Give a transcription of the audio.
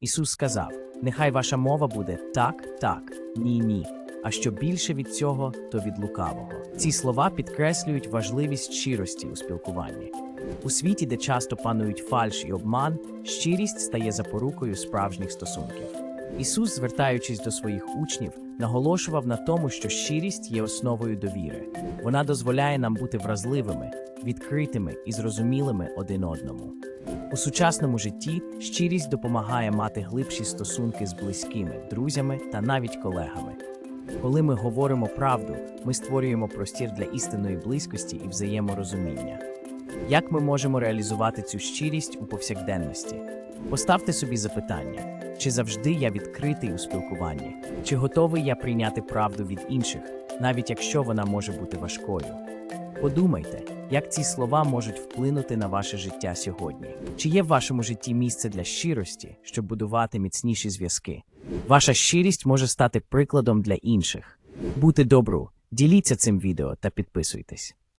Ісус сказав: Нехай ваша мова буде так, так, ні, ні. А що більше від цього, то від лукавого. Ці слова підкреслюють важливість щирості у спілкуванні. У світі, де часто панують фальш і обман, щирість стає запорукою справжніх стосунків. Ісус, звертаючись до своїх учнів, наголошував на тому, що щирість є основою довіри. Вона дозволяє нам бути вразливими, відкритими і зрозумілими один одному. У сучасному житті щирість допомагає мати глибші стосунки з близькими, друзями та навіть колегами. Коли ми говоримо правду, ми створюємо простір для істинної близькості і взаєморозуміння. Як ми можемо реалізувати цю щирість у повсякденності? Поставте собі запитання: чи завжди я відкритий у спілкуванні, чи готовий я прийняти правду від інших, навіть якщо вона може бути важкою? Подумайте, як ці слова можуть вплинути на ваше життя сьогодні. Чи є в вашому житті місце для щирості, щоб будувати міцніші зв'язки? Ваша щирість може стати прикладом для інших. Бути добру, діліться цим відео та підписуйтесь.